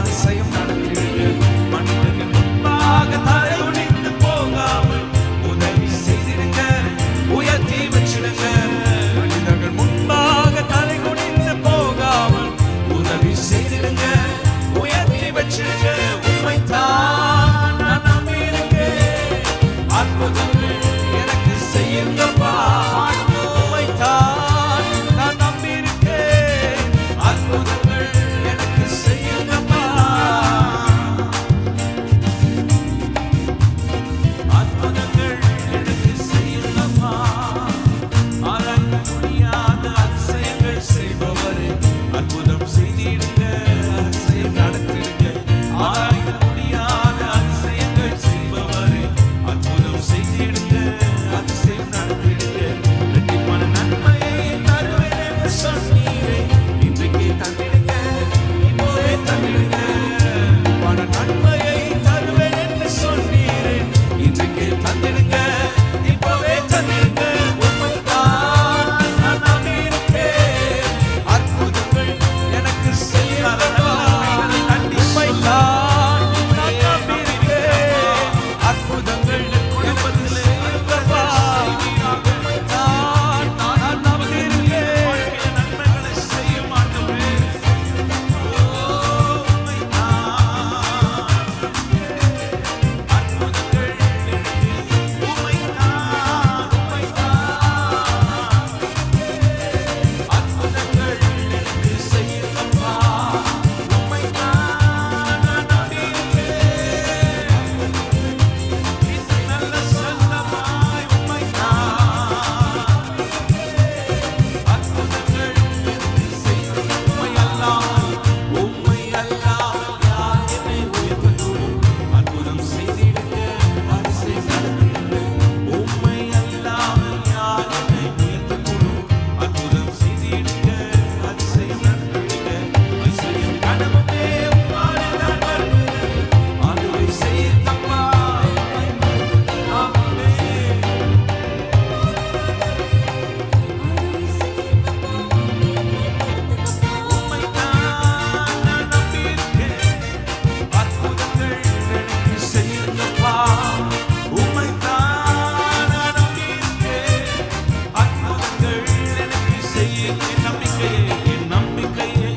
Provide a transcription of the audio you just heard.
அதிசயம் நட நம்பிக்கையே என் நம்பிக்கையே